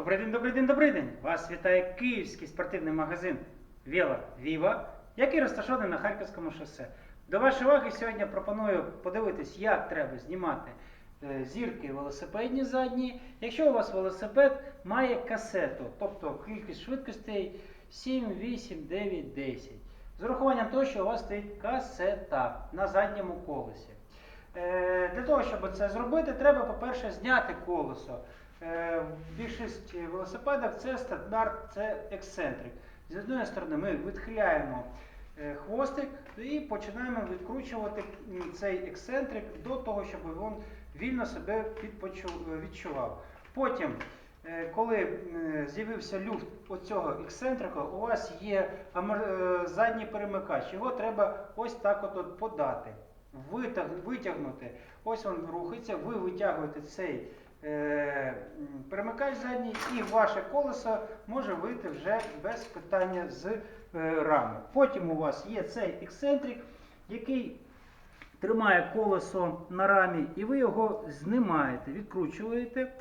Добрий день, добрий день, добрий день! Вас вітає київський спортивний магазин Віла Віва, який розташований на Харківському шосе. До вашої уваги сьогодні пропоную подивитись, як треба знімати е, зірки велосипедні задні, якщо у вас велосипед має касету, тобто кількість швидкостей 7, 8, 9, 10. З урахуванням того, що у вас стоїть касета на задньому колесі. Е, Для того, щоб це зробити, треба, по-перше, зняти колесо. Е, більшість велосипедів це стандарт, це ексцентрик. З однієї сторони ми відхиляємо е, хвостик і починаємо відкручувати цей ексцентрик до того, щоб він вільно себе відчував. Потім, е, коли е, з'явився люфт оцього ексцентрика, у вас є е, задній перемикач. Його треба ось так от, подати, витягнути. Ось він рухається, ви витягуєте цей е, перемикач задній, і ваше колесо може вийти вже без питання з е, рами. Потім у вас є цей ексцентрик, який тримає колесо на рамі, і ви його знімаєте, відкручуєте.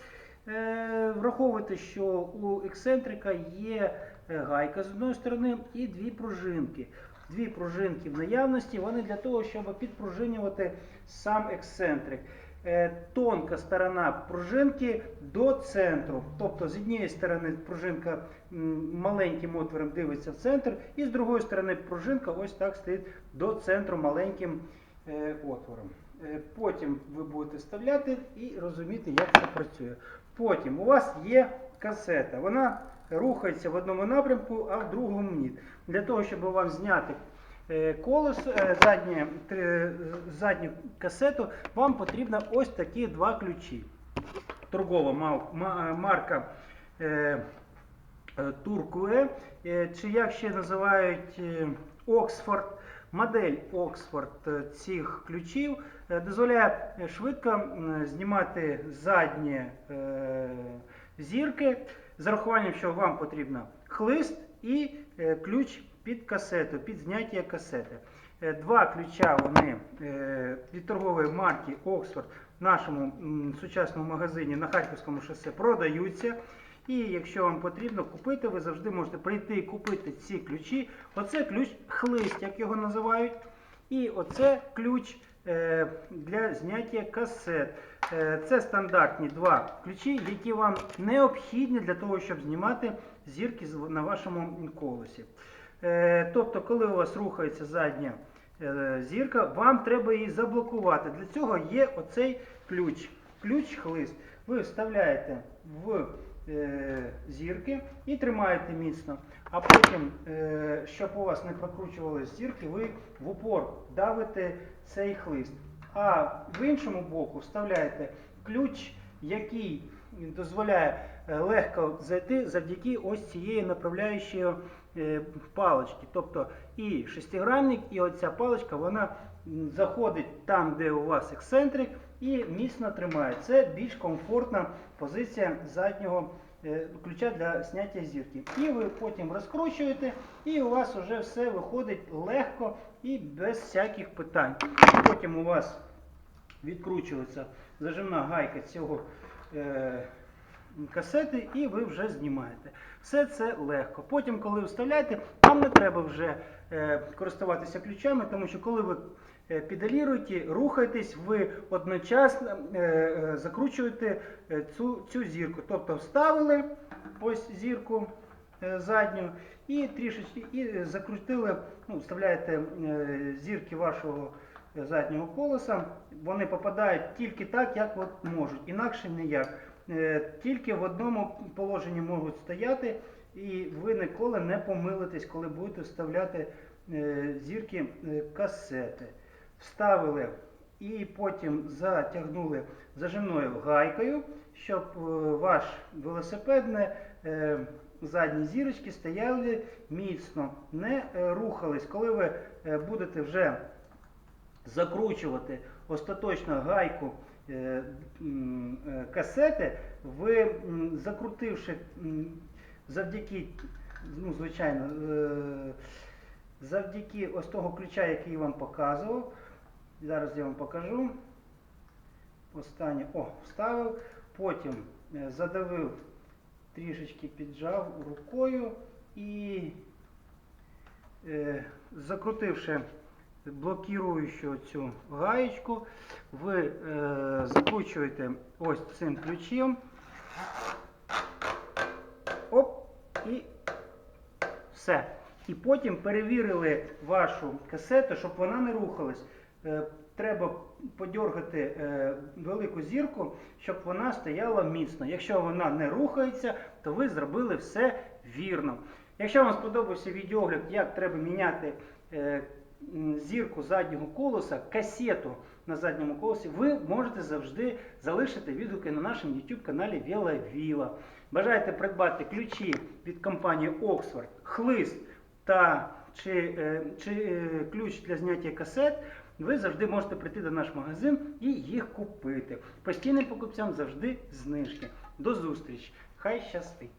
Е, Враховуйте, що у ексцентрика є е, гайка з одної сторони і дві пружинки. Дві пружинки в наявності, вони для того, щоб підпружинювати сам ексцентрик. Е, Тонка сторона пружинки до центру. Тобто з однієї сторони пружинка маленьким отвором дивиться в центр, і з другої сторони пружинка ось так стоїть до центру маленьким е, отвором. Е, Потім ви будете вставляти і розуміти, як це працює. Потім у вас є касета. Вона рухається в одному напрямку, а в другому ні. Для того, щоб вам зняти е, колесо, е, заднє, задню касету, вам потрібно ось такі два ключі. Торгова марка Туркуе, е, чи як ще називають Оксфорд. Модель Оксфорд цих ключів дозволяє швидко знімати задні зірки з урахуванням, що вам потрібно хлист і е, ключ під касету, під зняття касети. Е, Два ключа вони е, від торгової марки Оксфорд в нашому сучасному магазині на Харківському шосе продаються. І якщо вам потрібно купити, ви завжди можете прийти і купити ці ключі. Оце ключ хлист, як його називають. І оце ключ для зняття касет. Е, Це стандартні два ключі, які вам необхідні для того, щоб знімати зірки на вашому колесі. Е, Тобто, коли у вас рухається задня е, зірка, вам треба її заблокувати. Для цього є оцей ключ. Ключ хлист. Ви вставляєте в е, зірки і тримаєте міцно. А потім, е, щоб у вас не прокручувалися зірки, ви в упор давите цей хлист. А в іншому боку вставляєте ключ, який дозволяє е, легко зайти завдяки ось цієї направляючої е, палички. Тобто і шестигранник, і оця паличка, вона заходить там, де у вас ексцентрик, і міцно тримає. Це більш комфортна позиція заднього е, ключа для зняття зірки. І ви потім розкручуєте, і у вас вже все виходить легко і без всяких питань. Потім у вас відкручується зажимна гайка цього е, касети, і ви вже знімаєте. Все це легко. Потім, коли вставляєте, вам не треба вже е, користуватися ключами, тому що коли ви е, педаліруєте, рухаєтесь, ви одночасно е, е, закручуєте е, цю, цю зірку. Тобто вставили ось зірку задню і трішечки і закрутили, ну, вставляєте зірки вашого заднього колеса, вони попадають тільки так, як от можуть, інакше ніяк. Е, Тільки в одному положенні можуть стояти, і ви ніколи не помилитесь, коли будете вставляти е, зірки е, касети. Вставили і потім затягнули зажимною гайкою, щоб ваш велосипед не е, задні зірочки стояли міцно, не рухались. Коли ви будете вже закручувати остаточно гайку е, е, касети, ви закрутивши завдяки, ну, звичайно, е, завдяки ось того ключа, який я вам показував, зараз я вам покажу. Останнє, о, вставив, потім задавив трішечки піджав рукою і закрутивши блокіруючу цю гаєчку, ви е, закручуєте ось цим ключем. Оп, і все. І потім перевірили вашу касету, щоб вона не рухалась. Е, Треба подергати е, велику зірку, щоб вона стояла міцно. Якщо вона не рухається, то ви зробили все вірно. Якщо вам сподобався відеогляд, як треба міняти е, зірку заднього колеса, касету на задньому колесі, ви можете завжди залишити відгуки на нашому YouTube каналі Віла. Бажаєте придбати ключі від компанії Oxford, хлист та чи, е, чи е, ключ для зняття касет, ви завжди можете прийти до наш магазин і їх купити. Постійним покупцям завжди знижки. До зустрічі! Хай щастить!